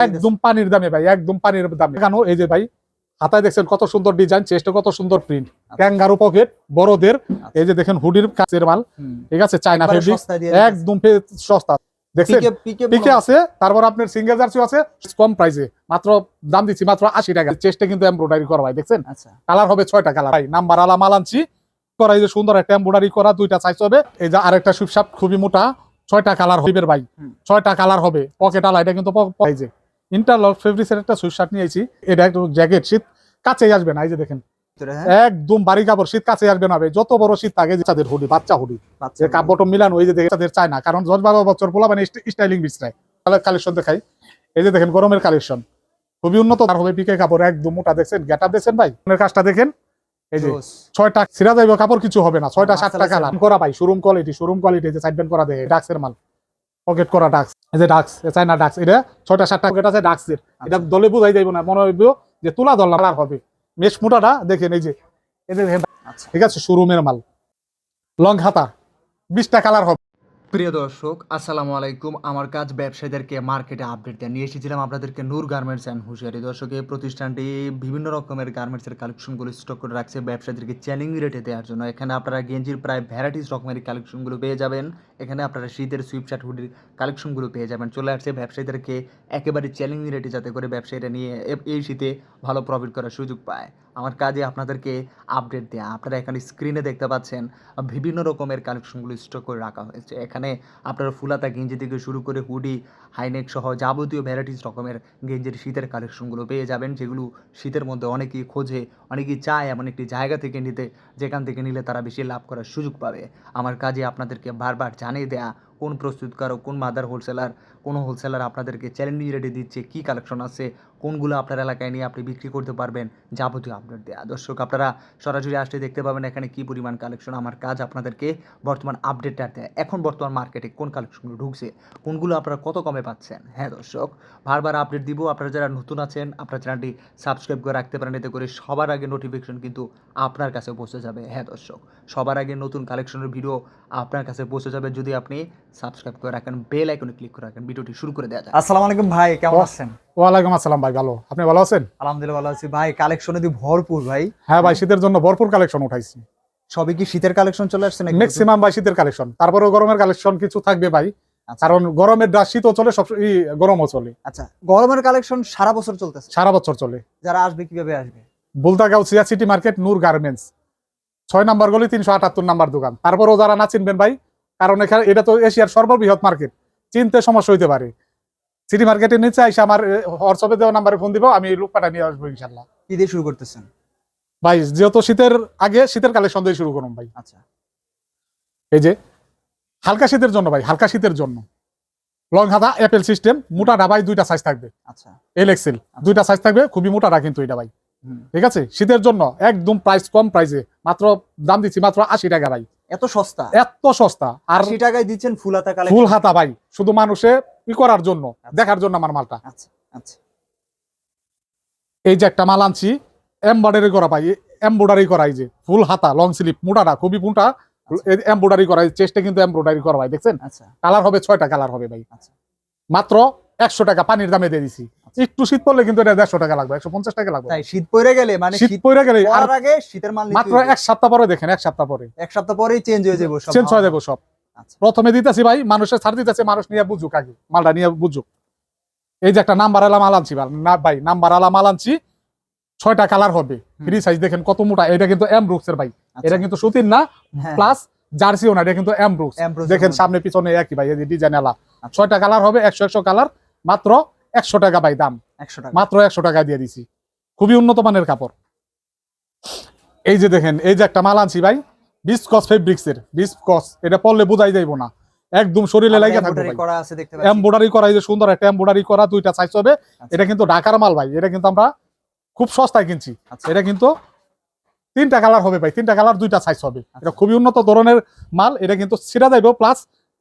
একদম পানির দামে ভাই একদম পানির দামে। কেন এই যে ভাই হাতায় দেখছেন কত সুন্দর ডিজাইন চেস্টে কত সুন্দর প্রিন্ট ক্যাঙ্গারু পকেট বড়দের এই যে দেখেন হুডির কাছের মাল। ঠিক আছে চায়না ফেব্রিক। একদম সস্তা। দেখছেন? পিকে পিকে পিকে আছে তারপর আপনার সিঙ্গেল জার্সি আছে কম প্রাইসে মাত্র দাম দিচ্ছি মাত্র আশি টাকা। চেস্টে কিন্তু এমব্রয়ডারি করা ভাই দেখছেন? আচ্ছা। কালার হবে ছয়টা কালার ভাই নাম্বার আলা মাল আনছি। করা এই যে সুন্দর একটা এমব্রয়ডারি করা দুইটা সাইজ হবে। এই যে আরেকটা খুবই মোটা। ছয়টা কালার হবে ভাই। ছয়টা কালার হবে। পকেট আলা এটা কিন্তু প- প- এই যে ইন্টারলক ফেব্রিক্সের একটা সুইপশার্ট নিয়েছি এটা একটু জ্যাকেট শীত কাছেই আসবে না এই যে দেখেন। হ্যাঁ? একদম বাড়ি কাপড় শীত কাছে আসবে না যত বড় শীত থাকে তাদের হুডি বাচ্চা হুডি কাপড়টা মিলানো এই যে দেখে তাদের চায় না। কারণ দশ বারো বছর পোলা মানে স্টাইলিং বিছনায় তাহলে কালেকশন দেখাই। এই যে দেখেন গরমের কালেকশন খুবই উন্নত আর হবে পিকে কাপড় একদম মোটা দেখছেন? গেটা দেখছেন ভাই? কাজটা দেখেন। এই যে ছয়টা সিরা যাইব কাপড় কিছু হবে না। ছয়টা সাতটা কালার করা ভাই শোরুম কোয়ালিটি শোরুম কোয়ালিটি যে সাইড করা দেখে ডাক্সের মাল। পকেট করা ডাক্স এই যে ডাক্স চাইনা ডাক্স এটা ছয়টা সাতটা পকেট আছে ডাক্সের এটা আচ্ছা। দলে বোঝাই যাইব না মনে হইব যে তুলা দল আর হবে। মেশ মোটাটা দেখেন এই যে এই যে আচ্ছা। ঠিক আছে শোরুমের মাল। লং হাতা বিশটা কালার হবে। প্রিয় দর্শক, আসসালামু আলাইকুম। আমার কাজ ব্যবসায়ীদেরকে মার্কেটে আপডেট দেন নিয়ে এসেছিলাম আপনাদেরকে নূর গার্মেন্টস অ্যান্ড হুঁশিয়ারি। দর্শক, এই প্রতিষ্ঠানটি বিভিন্ন রকমের গার্মেন্টসের কালেকশনগুলো স্টক করে রাখছে ব্যবসায়ীদেরকে চ্যালেঞ্জ রেটে দেওয়ার জন্য। এখানে আপনারা গেঞ্জির প্রায় ভ্যারাইটিস রকমের কালেকশনগুলো পেয়ে যাবেন। এখানে আপনারা শীতের সুইপশার্ট হুডির কালেকশনগুলো পেয়ে যাবেন। চলে আসছে ব্যবসায়ীদেরকে একেবারে চ্যালেঞ্জ রেটে যাতে করে ব্যবসায়ীরা নিয়ে এই শীতে ভালো প্রফিট করার সুযোগ পায়। আমার কাজে আপনাদেরকে আপডেট দেওয়া আপনারা এখানে স্ক্রিনে দেখতে পাচ্ছেন, বিভিন্ন রকমের কালেকশনগুলো স্টক করে রাখা হয়েছে। এখানে আপনারা ফুলাতা গেঞ্জি থেকে শুরু করে হুডি হাইনেক সহ যাবতীয় ভ্যারাইটিস রকমের গেঞ্জির শীতের কালেকশনগুলো পেয়ে যাবেন, যেগুলো শীতের মধ্যে অনেকেই খোঁজে, অনেকেই চায় এমন একটি জায়গা থেকে নিতে, যেখান থেকে নিলে তারা বেশি লাভ করার সুযোগ পাবে। আমার কাজে আপনাদেরকে বারবার জানিয়ে দেয়া কোন প্রস্তুতকারক, কোন মাদার হোলসেলার কোন হোলসেলার আপনাদেরকে চ্যালেঞ্জ রেটে দিচ্ছে, কী কালেকশন আছে, কোনগুলো আপনার এলাকায় নিয়ে আপনি বিক্রি করতে পারবেন, যাবতীয় আপডেট দেয়া। দর্শক, আপনারা সরাসরি আসলে দেখতে পাবেন এখানে কি পরিমাণ কালেকশন আমার কাজ আপনাদেরকে বর্তমান আপডেটটা দেয়। এখন বর্তমান মার্কেটে কোন কালেকশনগুলো ঢুকছে, কোনগুলো আপনারা কত কমে পাচ্ছেন? হ্যাঁ দর্শক, বারবার আপডেট দিব। আপনারা যারা নতুন আছেন, আপনার চ্যানেলটি সাবস্ক্রাইব করে রাখতে পারেন, এতে করে সবার আগে নোটিফিকেশন কিন্তু আপনার কাছে পৌঁছে যাবে। হ্যাঁ দর্শক, সবার আগে নতুন কালেকশনের ভিডিও আপনার কাছে পৌঁছে যাবে যদি আপনি সাবস্ক্রাইব করে রাখেন বেল আইকনে ক্লিক করে রাখেন ভিডিওটি শুরু করে দেওয়া যায় আসসালামু আলাইকুম ভাই কেমন ওয়া- আছেন? ওয়ালাইকুম আসসালাম ভাই ভালো। আপনি ভালো আছেন? আলহামদুলিল্লাহ ভালো আছি ভাই কালেকশনে দি ভরপুর ভাই। হ্যাঁ ভাই শীতের জন্য ভরপুর কালেকশন উঠাইছি। সবই কি শীতের কালেকশন চলে আসছে নাকি ম্যাক্সিমাম ভাই শীতের কালেকশন তারপরেও গরমের কালেকশন কিছু থাকবে ভাই। আচ্ছা। কারণ গরমের ডা- শীতও চলে সব গরমও চলে। আচ্ছা গরমের কালেকশন সারা বছর চলতেছে? সারা বছর চলে। যারা আসবে কীভাবে আসবে? বুলতাগাঁও সিয়া সিটি মার্কেট নূর গার্মেন্টস ছয় নাম্বার গলি তিনশো আটাত্তর নাম্বার দোকান। তারপরেও যারা না চিনবেন ভাই কারণ এখানে এটা তো এশিয়ার সর্ববৃহৎ মার্কেট চিনতে সমস্যা হইতে পারে। সিটি মার্কেটের নিচে আইসা আমার হোয়াটসঅ্যাপে দেওয়া নাম্বারে ফোন দিব আমি লোক পাঠা নিয়ে আসব ইনশাল্লাহ কি দিয়ে শুরু করতেছেন? ভাই যেহেতু শীতের আগে শীতের কালেকশন দিয়ে শুরু করুন ভাই। আচ্ছা। এই যে হালকা শীতের জন্য ভাই হালকা শীতের জন্য। লং হাতা অ্যাপেল সিস্টেম মোটা ডাবাই দুইটা সাইজ থাকবে। আচ্ছা। এল এক্সেল দুইটা সাইজ থাকবে খুবই মোটাটা কিন্তু এটা ভাই। ঠিক আছে? শীতের জন্য একদম প্রাইস কম প্রাইসে মাত্র দাম দিচ্ছি মাত্র আশি টাকা ভাই। এত সস্তা? এত সস্তা। আর আশি টাকায় দিচ্ছেন ফুলাতা ফুল হাতা ভাই শুধু মানুষে ই করার জন্য দেখার জন্য আমার মালটা। আচ্ছা আচ্ছা। এই যে একটা মাল আনছি এমব্রয়ডারি করা ভাই এমব্রয়ডারি করা এই যে ফুল হাতা লং স্লিপ মোটাটা খুবই মোটা। এমব্রয়ডারি করা চেস্টে কিন্তু এমব্রয়ডারি করা ভাই দেখছেন? আচ্ছা। কালার হবে ছয়টা কালার হবে ভাই। আচ্ছা। মাত্র একশো টাকা পানির দামে দিয়ে দিছি। একটু শীত পড়লে কিন্তু এটা দেড়শো টাকা লাগবে একশো পঞ্চাশ টাকা লাগবে। তাই শীত পড়ে গেলে মানে শীত পড়ে গেলে আর আগে শীতের মাল মাত্র এক সপ্তাহ পরে দেখেন এক সপ্তাহ পরে। এক সপ্তাহ পরেই চেঞ্জ হয়ে যাবে চেঞ্জ হয়ে যাব সব। আচ্ছা। প্রথমে দিতেছি ভাই মানুষের ছাড় দিতেছে মানুষ নিয়ে বুঝুক আগে মালটা নিয়ে বুঝুক। এই যে একটা নাম্বার আলা মাল আনছি ভাই, নাম্বার আলা মাল আনছি ছয়টা কালার হবে। ফ্রি সাইজ দেখেন কত মোটা এটা কিন্তু এম রুক্সের ভাই। আচ্ছা। এটা কিন্তু সুতির না হ্যাঁ, প্লাস জার্সিও না এটা কিন্তু এম রুক্স দেখেন সামনে পিছনে একই ভাই এই যে ডিজাইন আলা আচ্ছা। ছয়টা কালার হবে একশো একশো কালার মাত্র একশো টাকা ভাই দাম। একশো টাকা। মাত্র একশো টাকা দিয়ে দিছি। খুবই উন্নত মানের কাপড়। এই যে দেখেন এই যে একটা মাল আনছি ভাই বিসকস ফেব্রিক্স এর বিসকস এটা পরলে বোঝাই যাইবো না। একদম শরীরে লাগে থাকবে এমব্রয়ডারি করা এই যে সুন্দর একটা এমব্রয়ডারি করা দুইটা সাইজ হবে। আচ্ছা। এটা কিন্তু ঢাকার মাল ভাই। এটা কিন্তু আমরা খুব সস্তায় কিনছি। আচ্ছা। এটা কিন্তু তিনটা কালার হবে ভাই। তিনটা কালার দুইটা সাইজ হবে। আচ্ছা। এটা খুবই উন্নত ধরনের মাল। এটা কিন্তু ছিঁড়া যাইবো প্লাস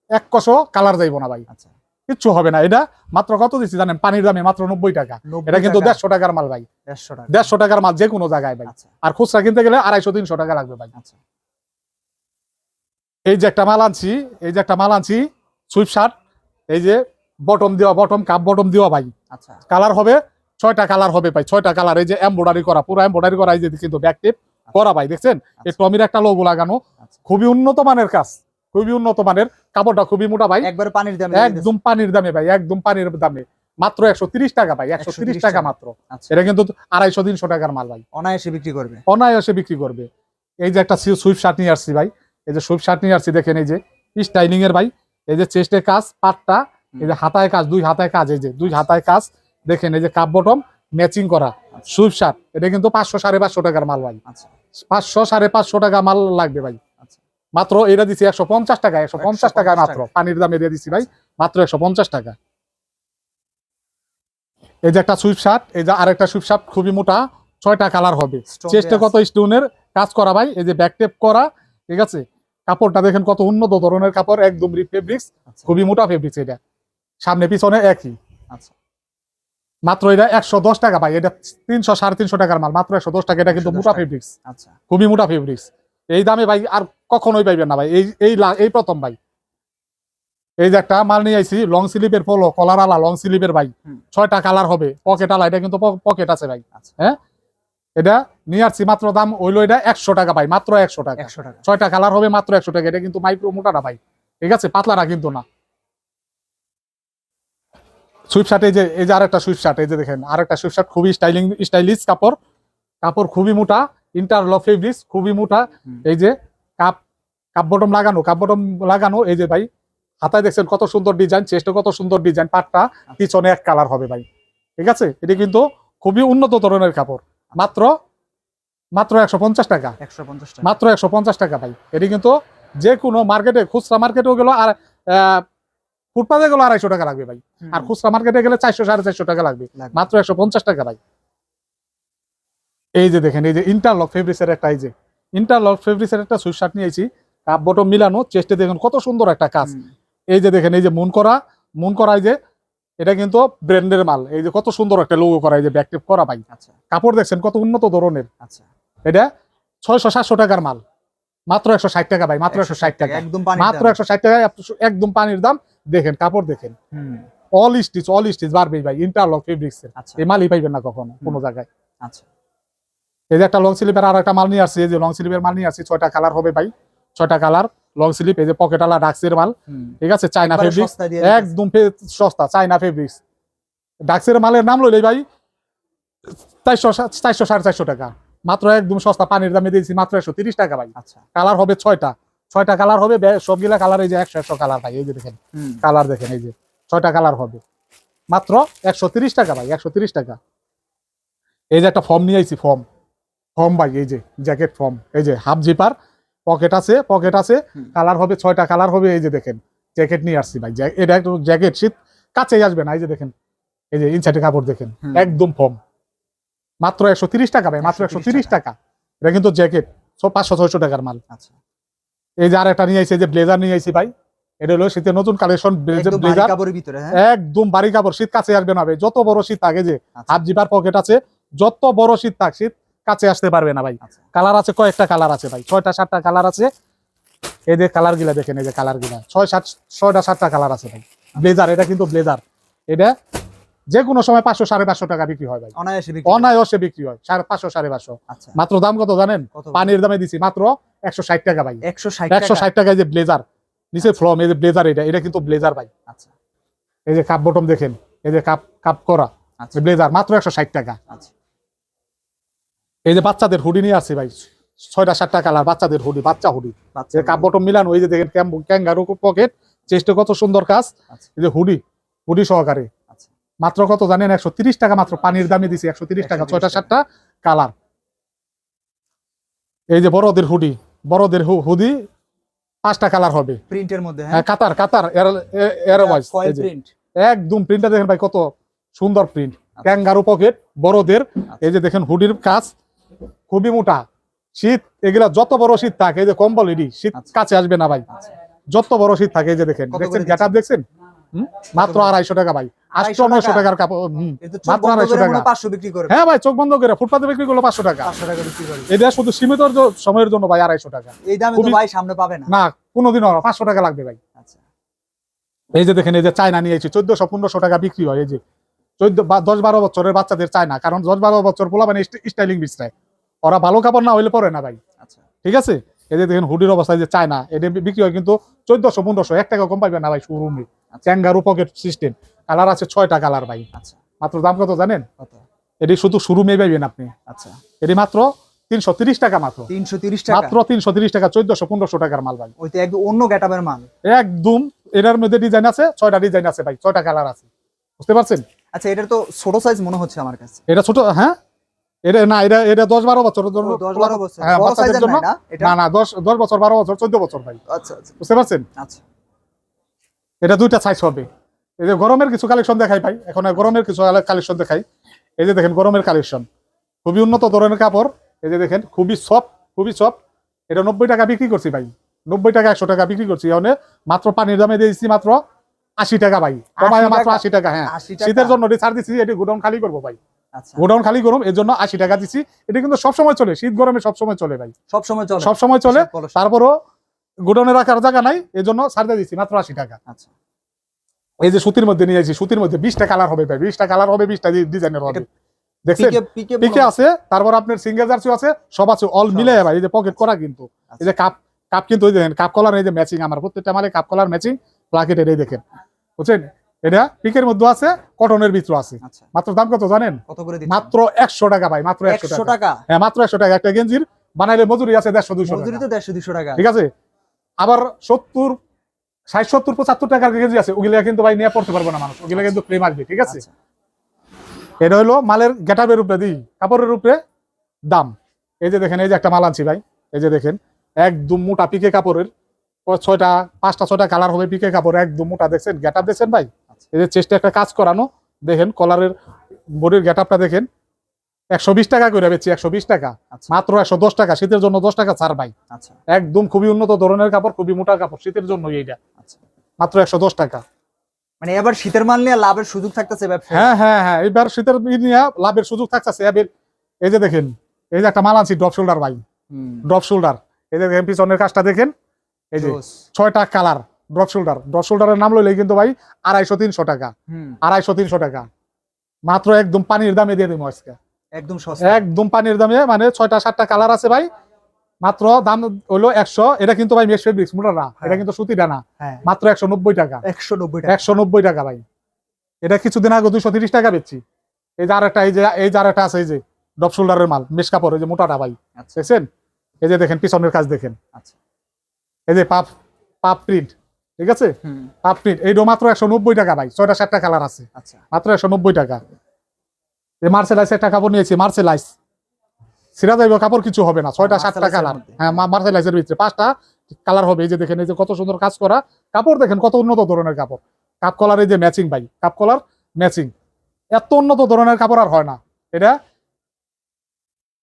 এক কষো কালার যাইবো না ভাই। আচ্ছা। কিচ্ছু হবে না। এটা মাত্র কত দিচ্ছি জানেন? পানির দামে মাত্র নব্বই টাকা। এটা কিন্তু দেড়শো টাকার মাল ভাই। দেড়শো টাকা। দেড়শো টাকার মাল যে কোনো জায়গায় ভাই। আচ্ছা। আর খুচরা কিনতে গেলে আড়াইশো তিনশো টাকা লাগবে ভাই। আচ্ছা। এই যে একটা মাল আনছি এই যে একটা মাল আনছি সুইপ শার্ট এই যে বটম দেওয়া বটম কাপ বটম দেওয়া ভাই। আচ্ছা। কালার হবে ছয়টা কালার হবে ভাই ছয়টা কালার এই যে এমব্রয়ডারি করা পুরো এমব্রয়ডারি করা এই যে কিন্তু ব্যাক টিপ করা ভাই দেখছেন? এই টমির একটা লোগো লাগানো। আচ্ছা। খুবই উন্নত মানের কাজ। খুবই উন্নত মানের। কাপড়টা খুবই মোটা ভাই। একবার পানির দামে একদম পানির দামে ভাই একদম পানির দামে। মাত্র একশো তিরিশ টাকা ভাই একশো তিরিশ টাকা। মাত্র। আচ্ছা। এটা কিন্তু আড়াইশো তিনশো টাকার মাল ভাই। অনায়াসে বিক্রি করবে। অনায়াসে বিক্রি করবে। এই যে একটা সুইপ শার্ট নিয়ে আসছি ভাই। এই যে সুইপ শার্ট নিয়ে আসছি দেখেন এই যে স্টাইলিং এর ভাই। এই যে চেস্টের কাজ পাটটা এই যে হাতায় কাজ দুই হাতায় কাজ এই যে দুই হাতায় কাজ। দেখেন এই যে কাপ বটম ম্যাচিং করা সুইপ শার্ট। এটা কিন্তু পাঁচশো সাড়ে পাঁচশো টাকার মাল ভাই। আচ্ছা। পাঁচশো সাড়ে পাঁচশো টাকা মাল লাগবে ভাই। আচ্ছা মাত্র এটা দিছি একশো পঞ্চাশ টাকা একশো পঞ্চাশ টাকা মাত্র। পানির দাম এরিয়া দিছি ভাই মাত্র একশো পঞ্চাশ টাকা। এই যে একটা সুইপ শার্ট এই যে আরেকটা সুইপ শার্ট খুবই মোটা ছয়টা কালার হবে। চেস্টে কত স্টোনের কাজ করা ভাই এই যে ব্যাক টেপ করা ঠিক আছে? কাপড়টা দেখেন কত উন্নত ধরনের কাপড় একদম ফেব্রিক্স আচ্ছা। খুবই মোটা ফেব্রিক্স এটা। সামনে পিছনে একই। আচ্ছা। মাত্র এটা একশো দশ টাকা ভাই এটা তিনশো সাড়ে তিনশো টাকার মাল মাত্র একশো দশ টাকা এটা কিন্তু মোটা। ফেব্রিক্স আচ্ছা। খুবই মোটা ফেব্রিক্স এই দামে ভাই আর কখনোই পাইবেন না ভাই। এই এই এই প্রথম ভাই। এই যে একটা মাল নিয়ে আইছি লং স্লিপের পোলো কলার আলা লং স্লিপের ভাই। ছয়টা কালার হবে পকেট আলা এটা কিন্তু পকেট আছে ভাই। আচ্ছা। হ্যাঁ? এটা নিয়ে আসছি মাত্র দাম হইল এটা একশো টাকা ভাই মাত্র একশো টাকা। একশো টাকা। ছয়টা কালার হবে মাত্র একশো টাকা। এটা কিন্তু মাইক্রো মোটাটা ভাই। ঠিক আছে? পাতলাটা কিন্তু না। সুইপ শার্ট এই যে এই যে আরেকটা সুইপ শার্ট এই যে দেখেন আরেকটা সুইপ শার্ট খুবই স্টাইলিং স্টাইলিশ কাপড়। কাপড় খুবই মোটা ইন্টারল ফেব্রিক্স খুবই মোটা। এই যে কাপ বটম লাগানো কাপ বটম লাগানো এই যে ভাই হাতায় দেখছেন কত সুন্দর ডিজাইন চেস্টে কত সুন্দর ডিজাইন পাটটা পিছনে এক কালার হবে ভাই। ঠিক আছে? এটা কিন্তু খুবই উন্নত ধরনের কাপড়। মাত্র মাত্র একশো পঞ্চাশ টাকা। একশো পঞ্চাশ টাকা। মাত্র একশো পঞ্চাশ টাকা ভাই। এটি কিন্তু যে কোনো মার্কেটে খুচরা মার্কেটেও গেলো আর ফুটপাতে গেলো আড়াইশো টাকা লাগবে ভাই। আর খুচরা মার্কেটে গেলে চারশো সাড়ে চারশো টাকা লাগবে। লাগবে। মাত্র একশো পঞ্চাশ টাকা ভাই। এই যে দেখেন এই যে ইন্টারলক ফেব্রিক্সের একটা এই যে ইন্টারলক ফেব্রিক্সের একটা সুইট শার্ট নিয়েছি কাপ বটম মিলানো চেস্টে দেখেন কত সুন্দর একটা কাজ। এই যে দেখেন এই যে মুন করা মুন করা এই যে এটা কিন্তু ব্র্যান্ডের মাল। এই যে কত সুন্দর একটা লোগো করা এই যে ব্যাকটিভ করা ভাই। আচ্ছা। কাপড় দেখছেন কত উন্নত ধরনের। আচ্ছা। এটা ছয়শো সাতশো টাকার মাল। মাত্র একশো ষাট টাকা ভাই মাত্র একশো ষাট টাকা। একদম মাত্র একশো ষাট টাকায় আপনি একদম পানির দাম। দেখেন কাপড় দেখেন। অল স্টিচ অল স্টিচ বাড়বেই ভাই ইন্টারলক ফেব্রিক্স আচ্ছা। এই মালই পাইবেন না কখনো কোনো জায়গায়। আচ্ছা। এই যে একটা লং স্লিপের আর একটা মাল নিয়ে আসছি এই যে লং স্লিপের মাল নিয়ে আসছি ছয়টা কালার হবে ভাই। ছয়টা কালার লং স্লিপ এই যে পকেট আলা ডাক্সের মাল। ঠিক আছে? China fabrics. একদম সস্তা চাইনা ফেব্রিক্স ডাক্সের মালের নাম লইলে ভাই চারশো চারশো সাড়ে চারশো টাকা। মাত্র একদম সস্তা পানির দামে দিয়েছি মাত্র একশো তিরিশ টাকা ভাই। আচ্ছা। কালার হবে ছয়টা। ছয়টা কালার হবে সবগুলা কালার এই যে একশো একশো কালার ভাই এই যে দেখেন। কালার দেখেন এই যে। ছয়টা কালার হবে। মাত্র একশো তিরিশ টাকা ভাই একশো তিরিশ টাকা। এই যে একটা ফর্ম নিয়ে আইছি ফর্ম ফর্ম ভাই এই যে জ্যাকেট ফর্ম এই যে হাফ জিপার পকেট আছে পকেট আছে কালার হবে ছয়টা কালার হবে এই যে দেখেন জ্যাকেট নিয়ে আসছি ভাই এটা একটু জ্যাকেট শীত কাছেই আসবে না এই যে দেখেন এই যে ইনসাইডে কাপড় দেখেন একদম ফর্ম। মাত্র একশো তিরিশ টাকা ভাই মাত্র একশো তিরিশ টাকা। এটা কিন্তু জ্যাকেট সব পাঁচশো ছয়শো টাকার মাল। আচ্ছা। এই যে আর একটা নিয়ে আইছি এই যে ব্লেজার নিয়ে আইছি ভাই এটা হলো শীতের নতুন কালেকশন ব্লেজার। হ্যাঁ? একদম বাড়ি কাপড় শীত কাছে আসবে না ভাই যত বড় শীত থাকে যে আচ্ছা। হাফ জিপার পকেট আছে যত বড় শীত থাক শীত কাছে আসতে পারবে না ভাই। আচ্ছা। কালার আছে কয়েকটা কালার আছে ভাই। ছয়টা সাতটা কালার আছে। এই যে কালারগুলা দেখেন এই যে কালারগুলা। ছয় সাত ছয়টা সাতটা কালার আছে ভাই। ব্লেজার এটা কিন্তু ব্লেজার। এটা যে কোনো সময় পাঁচশো সাড়ে পাঁচশো টাকা বিক্রি হয় ভাই। অনায়াসে বিক্রি হয়। সাড়ে পাঁচশো সাড়ে পাঁচশো। আচ্ছা। মাত্র দাম কত জানেন? পানির দামে দিছি মাত্র একশো ষাট টাকা ভাই। একশো ষাট একশো ষাট টাকায় যে ব্লেজার নিচে ফ্লম এই যে ব্লেজার এটা এটা কিন্তু ব্লেজার ভাই। আচ্ছা। এই যে কাপ বটম দেখেন এই যে কাপ কাপ করা আচ্ছা। ব্লেজার মাত্র একশো ষাট টাকা। আচ্ছা। এই যে বাচ্চাদের হুডি নিয়ে আসছে ভাই ছয়টা সাতটা কালার বাচ্চাদের হুডি বাচ্চা হুডি। কাপ বটম মিলানো এই যে দেখেন ক্যাঙ্গারু পকেট চেস্টে কত সুন্দর কাজ। আচ্ছা। এই যে হুডি হুডি সহকারে। আচ্ছা। মাত্র কত জানেন? একশো তিরিশ টাকা মাত্র পানির দামে দিছি একশো তিরিশ টাকা ছয়টা সাতটা কালার। এই যে বড়দের হুডি বড়দের হুডি পাঁচটা কালার হবে। প্রিন্টের মধ্যে হ্যাঁ, হ্যাঁ কাতার কাতার প্রিন্ট একদম প্রিন্টটা দেখেন ভাই কত সুন্দর প্রিন্ট ক্যাঙ্গারু পকেট বড়দের। এই যে দেখেন হুডির কাজ খুবই মোটা। শীত এগুলা যত বড় শীত থাকে যে কম্বল এডি শীত আচ্ছা। কাছে আসবে না ভাই। আচ্ছা। যত বড় শীত থাকে যে দেখেন করে দেখছেন? গেট দেখছেন? মাত্র আড়াইশো টাকা ভাই। আটশো নয়শো টাকার কাপড় হুম, এটা তো চোখ মাত্র আড়াইশো টাকা। 500 বিক্রি করবে হ্যাঁ ভাই চোখ বন্ধ করে ফুটপাতে বিক্রি করল পাঁচশো টাকা। 500 টাকা বিক্রি করবে এটা শুধু সীমিত সময়ের জন্য ভাই আড়াইশো টাকা। এই দামে তো ভাই সামনে পাবে না। না কোনোদিন হবে পাঁচশো টাকা লাগবে ভাই। আচ্ছা। এই যে দেখেন এই যে চায়না নিয়েছি চোদ্দশো পনেরোশো টাকা বিক্রি হয় এই যে। চোদ্দ বা দশ বারো বছরের বাচ্চাদের চায় না কারণ দশ বারো বছর পোলা মানে স্টাইলিং বিছনায় ওরা ভালো কাপড় না হইলে পরে না ভাই। আচ্ছা। ঠিক আছে? এদের দেখেন হুডির অবস্থায় যে চায়না এটা বিক্রি হয় কিন্তু চোদ্দশো পনেরোশো এক টাকা কম পাইবে না ভাই শোরুমে চ্যাঙ্গারু পকেট সিস্টেম কালার আছে ছয়টা কালার ভাই। আচ্ছা। মাত্র দাম কত জানেন? এটি শুধু শোরুমে পাইবেন আপনি। আচ্ছা। এটি মাত্র তিনশো তিরিশ টাকা মাত্র। তিনশো তিরিশ টাকা? মাত্র তিনশো তিরিশ টাকা চোদ্দশো পনেরোশো টাকার মাল ভাই। ওই তো একদম অন্য গেটাবের মাল। একদম এটার মধ্যে ডিজাইন আছে ছয়টা ডিজাইন আছে ভাই ছয়টা কালার আছে। বুঝতে পারছেন? আচ্ছা এটার তো ছোট সাইজ মনে হচ্ছে আমার কাছে। এটা ছোট হ্যাঁ? এটা না এটা এটা দশ বারো বছরের জন্য। ও, দশ বছর। হ্যাঁ, বড় বাচ্চাদের জন্য। না না না দশ দশ বছর বারো বছর চোদ্দ বছর ভাই। আচ্ছা আচ্ছা। বুঝতে পারছেন? আচ্ছা। এটা দুইটা সাইজ হবে। এই যে গরমের কিছু কালেকশন দেখাই ভাই। এখন গরমের কিছু কালেকশন দেখাই। এই যে দেখেন গরমের কালেকশন খুবই উন্নত ধরনের কাপড়। এই যে দেখেন খুবই সফট খুবই সফট এটা নব্বই টাকা বিক্রি করছি ভাই। নব্বই টাকা একশো টাকা বিক্রি করছি। এখানে মাত্র পানির দামে দিয়েছি মাত্র আশি টাকা ভাই। কমায় মাত্র? আশি টাকা হ্যাঁ। শীতের জন্য ছাড় দিচ্ছি এটি গোডাউন খালি করব ভাই। আচ্ছা। গোডাউন খালি করুম এর জন্য আশি টাকা দিচ্ছি এটা কিন্তু সবসময় চলে শীত গরমে সবসময় চলে ভাই। সব সময় চলে। সবসময় চলে তারপরও গোডাউনে রাখার জায়গা নাই এই জন্য ছাড় দিয়ে দিচ্ছি মাত্র আশি টাকা। আচ্ছা। এই যে সুতির মধ্যে নিয়ে আসি সুতির মধ্যে বিশটা কালার হবে ভাই বিশটা কালার হবে বিশটা ডিজাইনের হবে। দেখছেন? পিকে আছে তারপর আপনার সিঙ্গেল জার্সি আছে সব আছে অল মিলে ভাই এই যে পকেট করা কিন্তু। আচ্ছা। এই যে কাপ কাপ কিন্তু ওই দেখেন কাপ কলার এই যে ম্যাচিং আমার প্রত্যেকটা মালে কাপ কলার ম্যাচিং প্লাকেট এটাই দেখেন। বুঝছেন? এটা পিকের মধ্যে আছে কটনের ভিতরে আছে। আচ্ছা। মাত্র দাম কত জানেন? মাত্র একশো টাকা ভাই মাত্র একশো টাকা। হ্যাঁ মাত্র একশো টাকা। একটা গেঞ্জির বানাইলে মজুরি আছে দেড়শো দুশো মজুরি তো দেড়শো দুশো টাকা। ঠিক আছে? আবার সত্তর ষাট সত্তর পঁচাত্তর টাকার কেজি আছে। ওগুলা কিন্তু ভাই নিয়ে পড়তে পারব না মানুষ। ওগুলা কিন্তু ক্লেম আসবে ঠিক আছে? আচ্ছা। এটা হলো মালের গেটাপের উপরে দিই কাপড়ের উপরে দাম। এই যে দেখেন এই যে একটা মাল আনছি ভাই। এই যে দেখেন একদম মোটা পিকে কাপড়ের। ছয়টা পাঁচটা ছয়টা কালার হবে পিকে কাপড় একদম মোটা দেখছেন গেটাপ দেখছেন ভাই। এই যে চেষ্টা একটা কাজ করানো দেখেন কলারের বডির গেটাপটা দেখেন একশো বিশ টাকা করে বেচছি একশো বিশ টাকা। আচ্ছা। মাত্র একশো দশ টাকা শীতের জন্য দশ টাকা ছাড় ভাই। আচ্ছা। একদম খুবই উন্নত ধরনের কাপড় খুবই মোটা কাপড় শীতের জন্য এইটা। আচ্ছা। মাত্র একশো দশ টাকা। মানে এবার শীতের মাল নিয়ে লাভের সুযোগ থাকতেছে হ্যাঁ হ্যাঁ হ্যাঁ এবার শীতের নিয়ে লাভের সুযোগ থাকছে এবার এই যে দেখেন এই যে একটা মাল আনছি ড্রপ শোল্ডার ভাই। ড্রপ শোল্ডার এই যে পিছনের কাজটা দেখেন এই যে ছয়টা কালার ড্রপ শোল্ডার ড্রপ শোল্ডারের নাম লইলে কিন্তু ভাই আড়াইশো তিনশো টাকা। আড়াইশো তিনশো টাকা। মাত্র একদম পানির দামে দিয়ে দিব আজকে। একদম একদম পানির দামে মানে ছয়টা সাতটা কালার আছে ভাই। মাত্র দাম হলো একশো। এটা কিন্তু ভাই মেশ ফেব্রিক্স মোটা না। এটা কিন্তু সুতিটা না। হ্যাঁ। মাত্র একশো নব্বই টাকা। একশো নব্বই টাকা। একশো নব্বই টাকা ভাই। এটা কিছুদিন আগে দুশো তিরিশ টাকা বেচছি। এই যে আরেকটা এই যে এই যে আরেকটা আছে এই যে ডপ শোল্ডারের মাল মেশ কাপড় এই যে মোটাটা ভাই। আচ্ছা। দেখছেন? এই যে দেখেন পিছনের কাজ দেখেন। আচ্ছা। এই যে পাপ পাপ প্রিন্ট ঠিক আছে? পাপ প্রিন্ট এইটা মাত্র একশো নব্বই টাকা ভাই ছয়টা সাতটা কালার আছে। আচ্ছা। মাত্র একশো নব্বই টাকা। এই মার্সেলাইস একটা কাপড় নিয়েছি মার্সেলাইস সিরা যাইব কাপড় কিছু হবে না ছয়টা সাতটা কালার। হ্যাঁ মার্সেলাইসের ভিতরে পাঁচটা কালার হবে এই যে দেখেন এই যে কত সুন্দর কাজ করা। কাপড় দেখেন কত উন্নত ধরনের কাপড়। কাপ কলার এই যে ম্যাচিং ভাই কাপ কলার ম্যাচিং এত উন্নত ধরনের কাপড় আর হয় না। এটা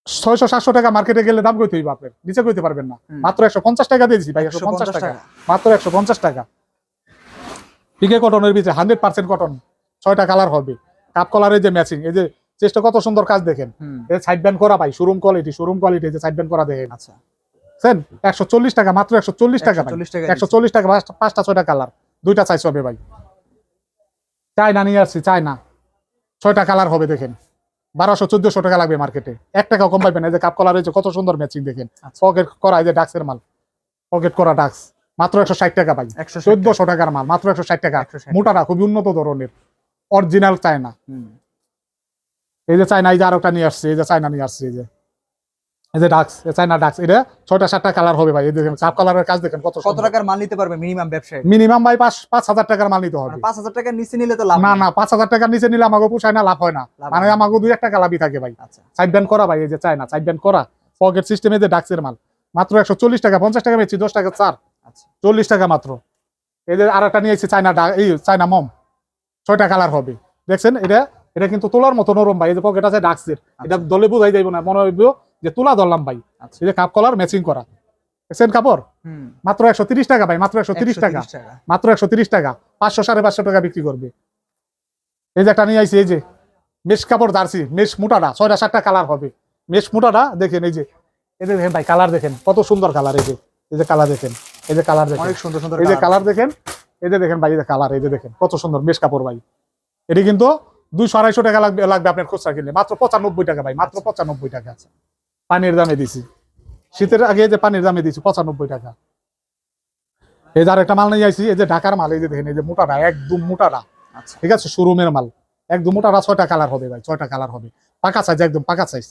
ছয়শো সাতশো টাকা মার্কেটে গেলে দাম কইতে হইব আপনার। নিচে কইতে পারবেন না। মাত্র একশো পঞ্চাশ টাকা দিয়েছি ভাই একশো পঞ্চাশ টাকা। মাত্র একশো পঞ্চাশ টাকা। পিকে কটনের ভিতরে হান্ড্রেড পার্সেন্ট কটন ছয়টা কালার হবে। কাপ কলারের যে ম্যাচিং এই যে চেষ্টা কত সুন্দর কাজ দেখেন। সাইড ব্যান্ড করা ভাই শোরুম কোয়ালিটি শোরুম কোয়ালিটি যে সাইড ব্যান্ড করা দেখেন। আচ্ছা। বুঝছেন একশো চল্লিশ টাকা মাত্র একশো চল্লিশ টাকা একশো চল্লিশ টাকা পাঁচটা- পাঁচটা ছয়টা কালার দুইটা সাইজ হবে ভাই। চায়না নিয়ে আসছি চায়না। ছয়টা কালার হবে দেখেন। বারোশো চোদ্দশো টাকা লাগবে মার্কেটে এক টাকা কম পাবেন এই যে কাপ কলার হয়েছে কত সুন্দর ম্যাচিং দেখেন। আচ্ছা। পকেট করা এই যে ডাক্সের মাল। পকেট করা ডাক্স মাত্র একশো ষাট টাকা পাই একশো চোদ্দশো টাকার মাল মাত্র একশো ষাট টাকা। 160 মোটাটা খুবই উন্নত ধরনের। অরিজিনাল চায়না এই যে চায়না এই যে আরেকটা নিয়ে আসছে এই যে চায়না নিয়ে আসছে এই যে। এই যে ডাক্স চায়না ডাক্স এটা ছয়টা সাতটা কালার হবে ভাই। এই দেখেন কাপ কালারের কাজ দেখেন কত কত টাকার মাল নিতে পারবে মিনিমাম ব্যবসায়ী? মিনিমাম ভাই পাঁচ পাঁচ হাজার টাকার মাল নিতে হবে। পাঁচ হাজার টাকার নিচে নিলে তো লাভ না না পাঁচ হাজার টাকার নিচে নিলে আমাকে পোষায় না লাভ হয় না। মানে আমাকে দুই এক টাকা লাভই থাকে ভাই। আচ্ছা। সাইড ব্যান্ড করা ভাই এই যে চায়না সাইড ব্যান্ড করা। পকেট সিস্টেমে যে ডাক্সের মাল। মাত্র একশো চল্লিশ টাকা পঞ্চাশ টাকা বেচছি দশ টাকা চার। আচ্ছা। চল্লিশ টাকা মাত্র। এই যে আর একটা নিয়েছি চায়না ডা এই চায়না মম ছয়টা কালার হবে। দেখছেন এটা এটা কিন্তু তোলার মতো নরম ভাই এই যে পকেট আছে ডাক্সের এটা দলে বোঝাই যাইব না মনে হইব যে তোলা ধরলাম ভাই আচ্ছা এই যে কাপ কলার ম্যাচিং করা দেখছেন কাপড় মাত্র একশো তিরিশ টাকা ভাই মাত্র একশো তিরিশ টাকা মাত্র একশো তিরিশ টাকা পাঁচশো সাড়ে পাঁচশো টাকা বিক্রি করবে এই যে একটা নিয়ে আইছি এই যে মেশ কাপড় জার্সি মেশ মোটাটা ছয়টা সাতটা কালার হবে মেশ মোটাটা দেখেন এই যে এই দেখেন ভাই কালার দেখেন কত সুন্দর কালার এই যে এই যে কালার দেখেন এই যে কালার দেখেন অনেক সুন্দর সুন্দর এই যে কালার দেখেন এই যে দেখেন ভাই এই যে কালার এই যে দেখেন কত সুন্দর বেশ কাপড় ভাই এটি কিন্তু দুইশো আড়াইশো টাকা লাগবে লাগবে আপনার খুচরা কিনলে মাত্র পঁচানব্বই টাকা ভাই মাত্র পঁচানব্বই টাকা পানির দামে দিছি। শীতের আগে যে পানির দামে দিছি পঁচানব্বই টাকা। এই যে আরেকটা মাল নিয়ে আইছি এই যে ঢাকার মাল এই যে দেখেন এই যে মোটাটা একদম মোটাটা। আচ্ছা। ঠিক আছে? শোরুমের মাল। একদম মোটাটা ছয়টা কালার হবে ভাই ছয়টা কালার হবে। পাকা সাইজ একদম পাকা সাইজ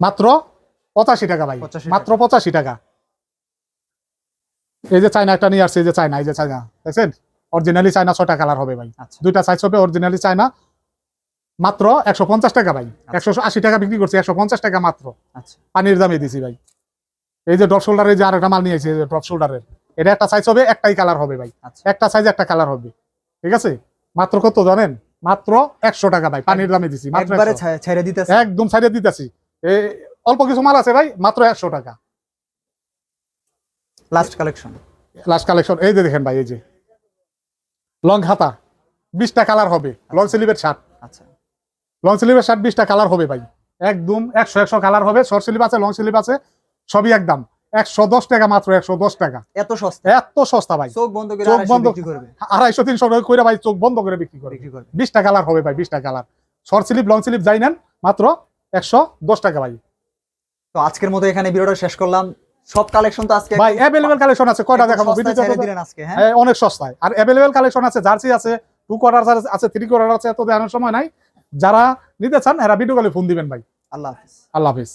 মাত্র পঁচাশি টাকা ভাই 85 মাত্র পঁচাশি টাকা। এই যে চায়না একটা নিয়ে আসছে এই যে চায়না এই যে চায়না দেখছেন? অরিজিনালি চায়না ছয়টা কালার হবে ভাই। আচ্ছা। দুইটা সাইজ হবে অরিজিনালি চায়না মাত্র একশো পঞ্চাশ টাকা ভাই। একশো আশি টাকা বিক্রি করছি একশো পঞ্চাশ টাকা মাত্র। আচ্ছা। পানির দামে দিছি ভাই। এই যে ড্রপ শোল্ডারের যে আরেকটা মাল নিয়ে আসছে ড্রপ শোল্ডারের এটা একটা সাইজ হবে একটাই কালার হবে ভাই। আচ্ছা। একটা সাইজ একটা কালার হবে। ঠিক আছে? মাত্র কত জানেন? মাত্র একশো টাকা ভাই পানির দামে দিছি মাত্র একবারে 100 ছা- ছেড়ে দিতেছে? একদম সাইডে দিতেছি। অল্প কিছু মাল আছে ভাই মাত্র একশো টাকা। লাস্ট কালেকশন লাস্ট কালেকশন এই যে দেখেন ভাই এই যে। লং হাতা বিশটা কালার হবে লং স্লিভের শার্ট আচ্ছা। লং স্লিভের শার্ট বিশটা কালার হবে ভাই। একদম একশো একশো কালার হবে। শর্ট স্লিভ আছে লং স্লিভ আছে সবই একদম। একশো দশ টাকা মাত্র একশো দশ টাকা। এত সস্তা? এত সস্তা ভাই। চোখ বন্ধ করে চোখ বন্ধ- আড়াইশো তিনশো টাকা করে ভাই চোখ বন্ধ করে বিক্রি করে কালার হবে ভাই colour short sleeve long sleeve যাই নেন মাত্র একশো দশ টাকা ভাই। তো আজকের মতো এখানে ভিডিওটা শেষ করলাম। সব কালেকশন তো আজকে ভাই অ্যাভেলেবেল কালেকশন আছে কয়টা দেখাবো? ভিডিওতে দিলেন আজকে হ্যাঁ? হ্যাঁ, অনেক সস্তায়। আর অ্যাভেলেবেল কালেকশন আছে জার্সি আছে টু কোয়ার্টার আছে থ্রি কোয়ার্টার আছে এত দেখানোর সময় নাই। যারা নিতে চান এরা ভিডিও কলে ফোন দিবেন ভাই। আল্লাহ হাফিজ। আল্লাহ হাফিজ।